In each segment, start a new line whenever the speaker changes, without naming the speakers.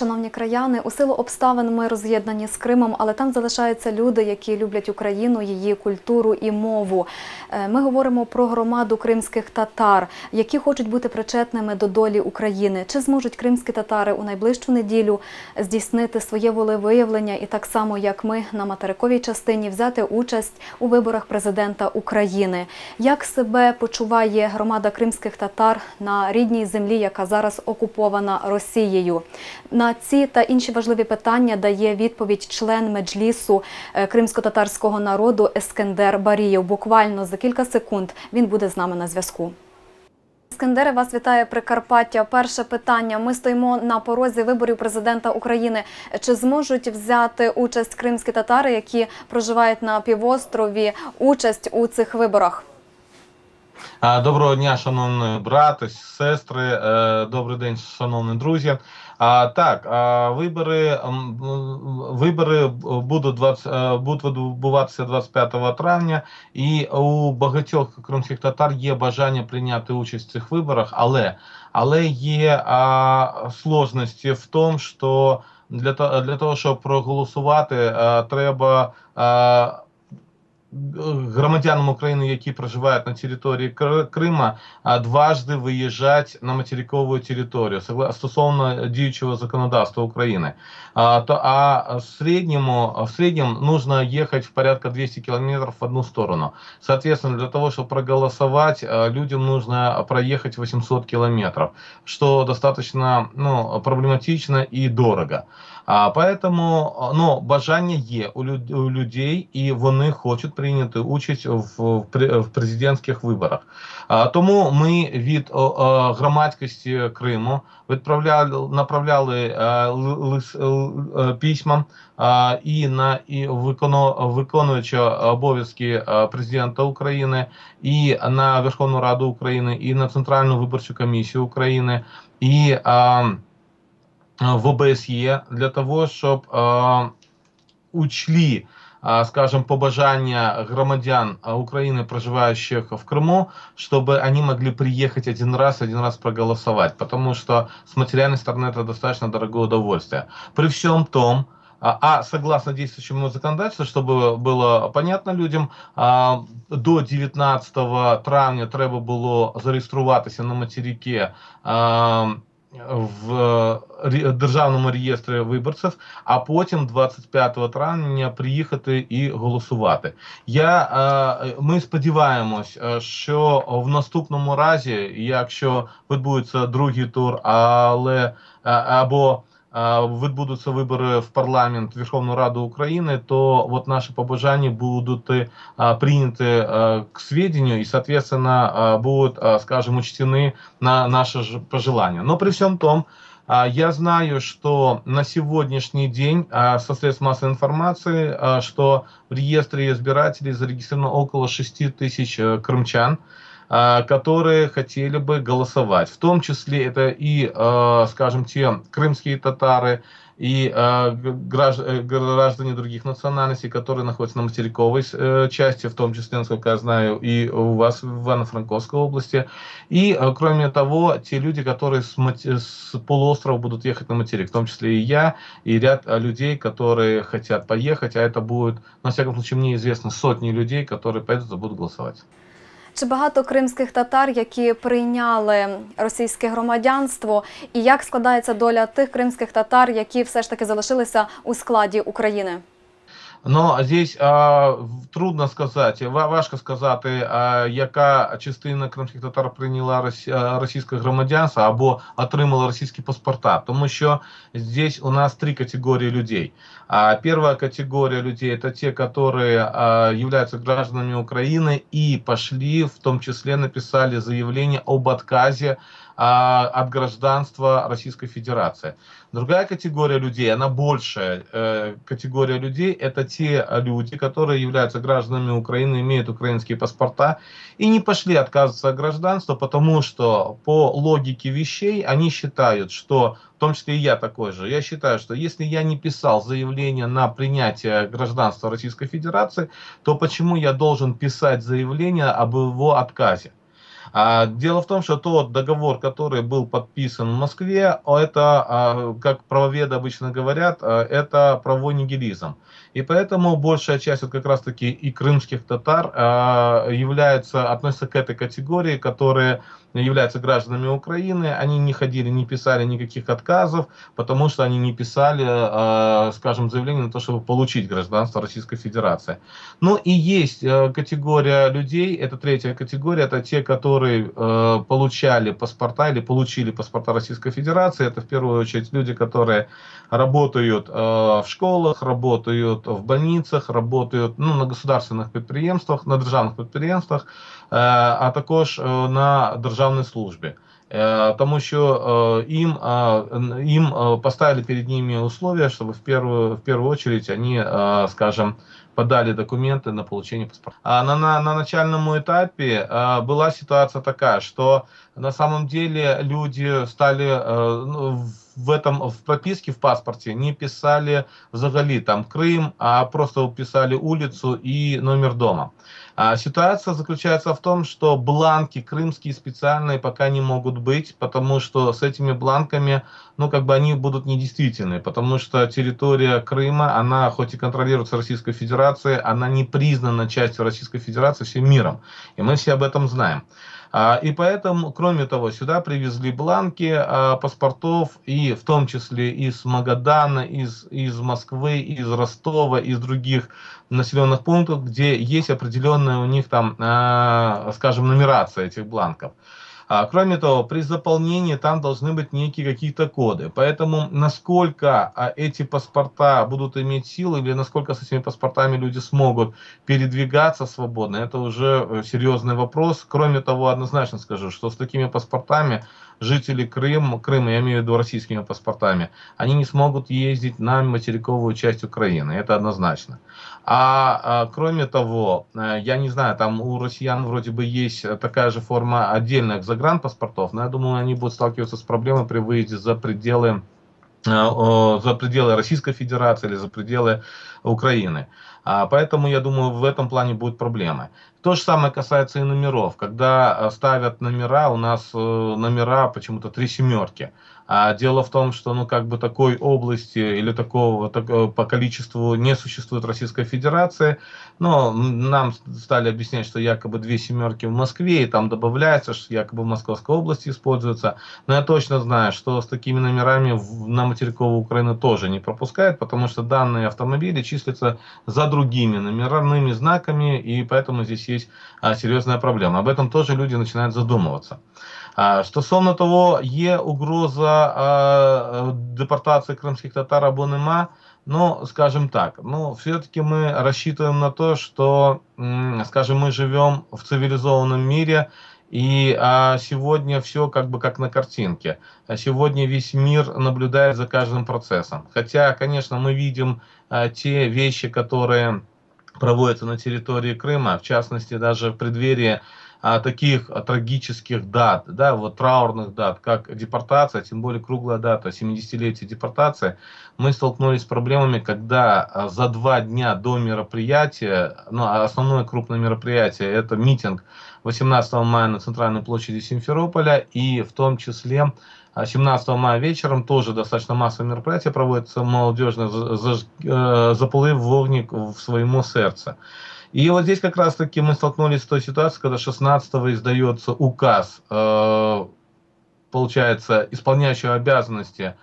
Шановні краяни, у силу обставин ми роз'єднані з Кримом, але там залишаються люди, які люблять Україну, її культуру і мову. Е, Ми говоримо про громаду кримських татар, які хочуть бути причетними до долі України. Чи зможуть кримські татари у найближчу неділю здійснити своє волевиявлення і так само, як ми на материковій частині, взяти участь у виборах президента України? Як себе почуває громада кримських татар на рідній землі, яка зараз окупована Росією? На ці та інші важливі питання дає відповідь член меджлісу е, кримсько-татарського народу Ескендер Барієв. Буквально за кілька секунд він буде з нами на зв'язку. Ескендере, вас вітає Прикарпаття. Перше питання. Ми стоїмо на порозі виборів президента України. Чи зможуть взяти участь кримські татари, які проживають на півострові, участь у цих виборах?
А, Доброго дня, шановні брати, сестри. е, Добрий день, шановні друзі. Так, вибори, вибори будуть, 20, е, будуть відбуватися 25 травня, і у багатьох кримських татар є бажання прийняти участь в цих виборах, але, але є а, сложності в тому, що для, для того, щоб проголосувати, е, треба. е, громадянам України, які проживають на території Кр- Крима, а, дважди виїжджати на материкову територію согла- стосовно діючого законодавства України. А, то, а в среднему, в среднем нужно ехать в порядка 200 километров в одну сторону. Соответственно, для того, чтобы проголосовать, а, людям нужно проехать 800 километров, что достаточно ну, проблематично и дорого. А, поэтому ну, бажання є у, люд, у людей, і вони хочуть прийняти участь в, в, президентських виборах. А, тому ми від о, о, громадськості Криму відправляли направляли е, лис, е, письма а, і на і викону, виконуюча обов'язки е, президента України, і на Верховну Раду України, і на Центральну виборчу комісію України, і а, в ОБСЄ для того, щоб е, учли, э, скажем, побажання громадян э, Украины, проживающих в Крыму, чтобы они могли приехать один раз, один раз проголосовать, потому что с материальной стороны это достаточно дорогое удовольствие. При всем том, а согласно действующему законодательству, чтобы было понятно людям, до 19 травня треба було зареєструватися на материке в ре- державному реєстрі виборців, а потім 25 травня приїхати і голосувати. Я, е, ми сподіваємось, е, що в наступному разі, якщо відбудеться другий тур, але е, або відбудуться вибори в парламент Верховну Раду України, то от наші побажання будуть е, прийняті е, к сведению и, соответственно, е, будут, е, скажем, учтены на наши же пожелания. Но при всем том, а, я знаю, что на сегодняшний день а, со средств массовой информации, а, что в реестре избирателей зарегистрировано около 6 тысяч э, крымчан, а, которые хотели бы голосовать. В том числе это и, э, скажем, те крымские татары, и гражд- э, граждане других национальностей, которые находятся на материковой э, части, в том числе, насколько я знаю, и у вас в Ивано-Франковской области. И, кроме того, те люди, которые с, с полуострова будут ехать на материк, в том числе и я, и ряд людей, которые хотят поехать, а это будет, на всяком случае, мне известно сотни людей, которые поедут и будут голосовать.
Чи багато кримських татар, які прийняли російське громадянство, і як складається доля тих кримських татар, які все ж таки залишилися у складі України?
Но здесь а, в- трудно сказати, ва- важко сказати, а, яка частина кримських татар прийняла росі- а, російське громадянство або отримала російські паспорта, тому що здесь у нас три категории людей. А, первая категория людей это те, которые а, являются гражданами Украины и пошли, в том числе написали заявление об отказе а, от гражданства Российской Федерации. Другая категория людей, она большая э, категория людей, это те э, люди, которые являются гражданами Украины, имеют украинские паспорта и не пошли отказываться от гражданства, потому что по логике вещей они считают, что, в том числе и я такой же, я считаю, что если я не писал заявление на принятие гражданства Российской Федерации, то почему я должен писать заявление об его отказе? А, дело в том, что тот договор, который был подписан в Москве, это, а, как правоведы обычно говорят, а, это правовой нигилизм. И поэтому большая часть вот как раз-таки и крымских татар а, является, относится к этой категории, которые являются гражданами Украины, они не ходили, не писали никаких отказов, потому что они не писали, э, скажем, заявление на то, чтобы получить гражданство Российской Федерации. Ну и есть э, категория людей, это третья категория, это те, которые э, получали паспорта или получили паспорта Российской Федерации. Это в первую очередь люди, которые работают в школах, работают в больницах, работают ну, на государственных предприятиях, на державных предприятиях, а також на державній службі. Тому що им, им поставили перед ними условия, чтобы в первую, в первую очередь они, скажем, подали документы на получение паспорта. А на, на, на начальном этапе была ситуация такая, что на самом деле люди стали ну, в этом в прописке в паспорте не писали взагалі там Крым, а просто писали улицу и номер дома. А ситуация заключается в том, что бланки крымские специальные пока не могут быть, потому что с этими бланками, ну, как бы они будут недействительны, потому что территория Крыма, она хоть и контролируется Российской Федерацией, она не признана частью Российской Федерации всем миром. И мы все об этом знаем. А, и поэтому, кроме того, сюда привезли бланки а, паспортов, и в том числе из Магадана, из, из Москвы, из Ростова, из других населенных пунктов, где есть определенная у них там, а, скажем, нумерация этих бланков. А, кроме того, при заполнении там должны быть некие какие-то коды. Поэтому насколько а, эти паспорта будут иметь силу или насколько с этими паспортами люди смогут передвигаться свободно, это уже э, серьезный вопрос. Кроме того, однозначно скажу, что с такими паспортами жители Крыма, Крыма, я имею в виду российскими паспортами, они не смогут ездить на материковую часть Украины, это однозначно. А, а кроме того, э, я не знаю, там у россиян вроде бы есть такая же форма отдельных загранпаспортов, но я думаю, они будут сталкиваться с проблемой при выезде за пределы э, за пределы Российской Федерации или за пределы Украины. А, поэтому, я думаю, в этом плане будут проблемы. То же самое касается и номеров. Когда э, ставят номера, у нас номера почему-то три семерки. А дело в том, что ну как бы такой области или такого так, э, по количеству не существует Российская Федерация. Но нам стали объяснять, что якобы две семерки в Москве, и там добавляется, что якобы в Московской области используется. Но я точно знаю, что с такими номерами в, на материковую Украину тоже не пропускают, потому что данные автомобили числятся за другими номерными знаками, и поэтому здесь есть а, серьезная проблема. Об этом тоже люди начинают задумываться. А, стосовно того, є угроза а, депортации крымских татар або нема, ну, скажем так, ну, все-таки мы рассчитываем на то, что, скажем, мы живем в цивилизованном мире, и а, сегодня все как бы как на картинке. А сегодня весь мир наблюдает за каждым процессом. Хотя, конечно, мы видим а, те вещи, которые проводятся на территории Крыма, в частности, даже в преддверии а, таких а, трагических дат, да, вот траурных дат, как депортация, тем более круглая дата, 70-летие депортации, мы столкнулись с проблемами, когда а, за два дня до мероприятия, ну, основное крупное мероприятие, это митинг 18 мая на центральной площади Симферополя, и в том числе 17 мая вечером тоже достаточно массовое мероприятие проводится молодежное, э, заплыв вогник в своему сердце. И вот здесь как раз-таки мы столкнулись с той ситуацией, когда 16-го издается указ, э, получается, исполняющего обязанности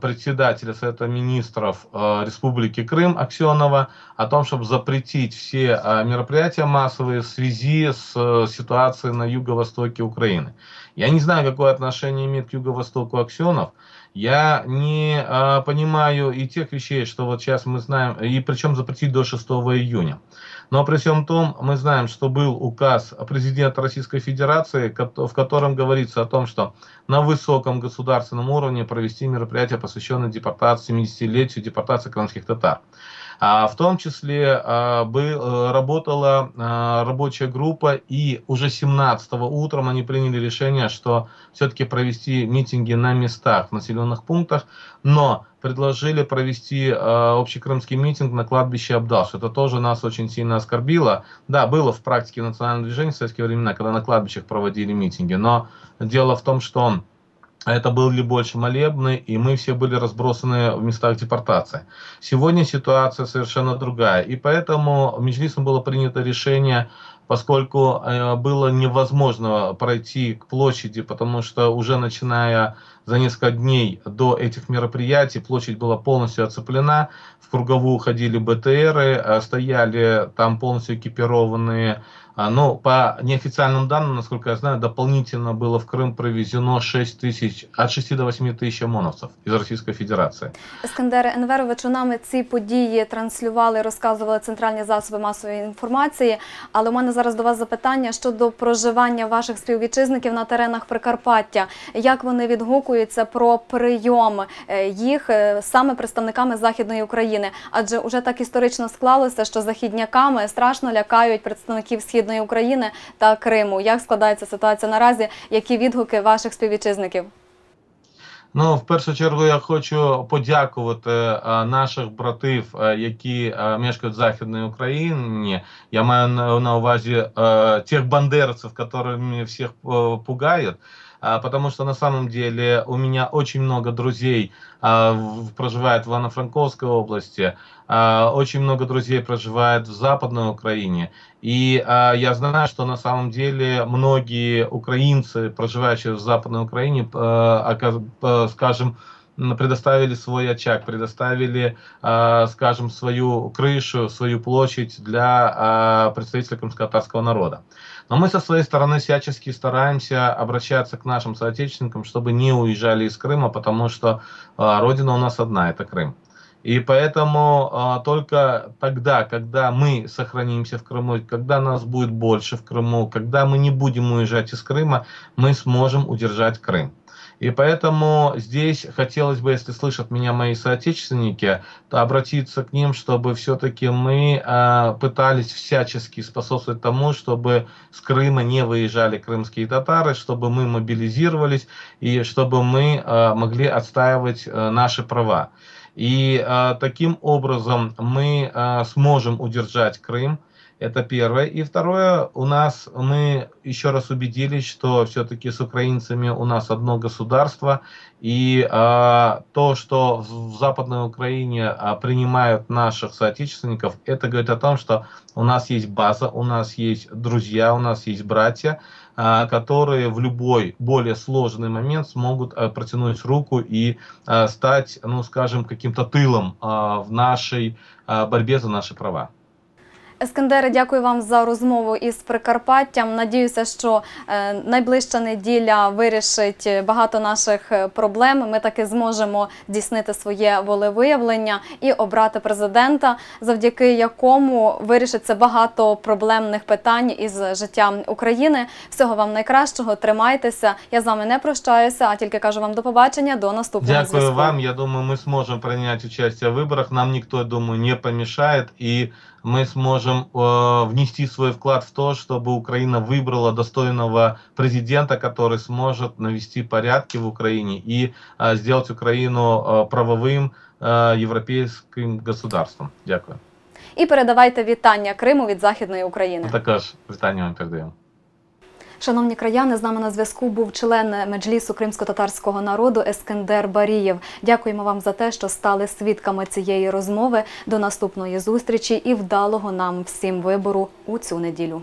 председателя Совета Министров э, Республики Крым Аксенова о том, чтобы запретить все э, мероприятия массовые в связи с э, ситуацией на юго-востоке Украины. Я не знаю, какое отношение имеет к юго-востоку Аксенов, я не э, понимаю и тех вещей, что вот сейчас мы знаем, и причем запретить до 6 июня. Но при всем том, мы знаем, что был указ президента Российской Федерации, в котором говорится о том, что на высоком государственном уровне провести мероприятие, посвященное депортации, 70-летию депортации крымских татар. А в том числе а, э, работала а, рабочая группа, и уже 17 утром они приняли решение, что все-таки провести митинги на местах, в населенных пунктах, но предложили провести э, общекрымский митинг на кладбище Абдаш. Это тоже нас очень сильно оскорбило. Да, было в практике национального движения в советские времена, когда на кладбищах проводили митинги, но дело в том, что это были больше молебны, и мы все были разбросаны в местах депортации. Сегодня ситуация совершенно другая, и поэтому Меджлисом было принято решение, поскольку э, было невозможно пройти к площади, потому что уже начиная за несколько дней до этих мероприятий площадь была полностью оцеплена, в круговую ходили БТРы, э, стояли там полностью экипированные а, Но по неофициальным данным, насколько я знаю, дополнительно было в Крым провезено 6 тысяч, от 6 до 8 тысяч ОМОНовцев из Российской Федерации.
Ескандере Енверовичу, нами ці події транслювали, розказували центральні засоби масової інформації. Але у мене зараз до вас запитання щодо проживання ваших співвітчизників на теренах Прикарпаття. Як вони відгукуються про прийом е, їх е, саме представниками Західної України? Адже уже так історично склалося, що західняками страшно лякають представників Східної України та Криму. Як складається ситуація наразі? Які відгуки ваших співвітчизників?
Ну, в першу чергу я хочу подякувати а, наших братів, а, які а, мешкають в Західній Україні. Я маю на, на увазі а, тих бандерців, которыми всіх а, пугают. А, Потому что на самом деле у меня очень много друзей а, проживает в Ивано-Франковской области, а, очень много друзей проживает в Западной Украине. И я знаю, что на самом деле многие украинцы, проживающие в Западной Украине, скажем, предоставили свой очаг, предоставили, а, скажем, свою крышу, свою площадь для а, представителей крымско-татарского народа. Но мы со своей стороны всячески стараемся обращаться к нашим соотечественникам, чтобы не уезжали из Крыма, потому что а, родина у нас одна, это Крым. И поэтому а, только тогда, когда мы сохранимся в Крыму, когда нас будет больше в Крыму, когда мы не будем уезжать из Крыма, мы сможем удержать Крым. И поэтому здесь хотелось бы, если слышат меня мои соотечественники, обратиться к ним, чтобы все-таки мы а, пытались всячески способствовать тому, чтобы с Крыма не выезжали крымские татары, чтобы мы мобилизировались и чтобы мы а, могли отстаивать а, наши права. И а, таким образом мы а, сможем удержать Крым. Это первое. И второе, у нас мы еще раз убедились, что все-таки с украинцами у нас одно государство. И а, то, что в Западной Украине а, принимают наших соотечественников, это говорит о том, что у нас есть база, у нас есть друзья, у нас есть братья, а, которые в любой более сложный момент смогут а, протянуть руку и а, стать, ну, скажем, каким-то тылом а, в нашей а, борьбе за наши права.
Ескандере, дякую вам за розмову із Прикарпаттям. Надіюся, що е, найближча неділя вирішить багато наших е, проблем. Ми таки зможемо здійснити своє волевиявлення і обрати президента, завдяки якому вирішиться багато проблемних питань із життя України. Всього вам найкращого, тримайтеся. Я з вами не прощаюся, а тільки кажу вам до побачення. До наступного
Дякую
зв'язку.
вам. Я думаю, мы сможем принять участие в выборах. Нам никто, я думаю, не помешает. И мы сможем э, внести свой вклад в то, чтобы Украина выбрала достойного президента, который сможет навести порядки в Украине и э, сделать Украину э, правовым э, европейским государством. Дякую.
І передавайте вітання Криму від Західної України.
Також вітання вам передаємо.
Шановні краяни, з нами на зв'язку був член меджлісу кримсько-татарського народу Ескендер Барієв. Дякуємо вам за те, що стали свідками цієї розмови. До наступної зустрічі і вдалого нам всім вибору у цю неділю.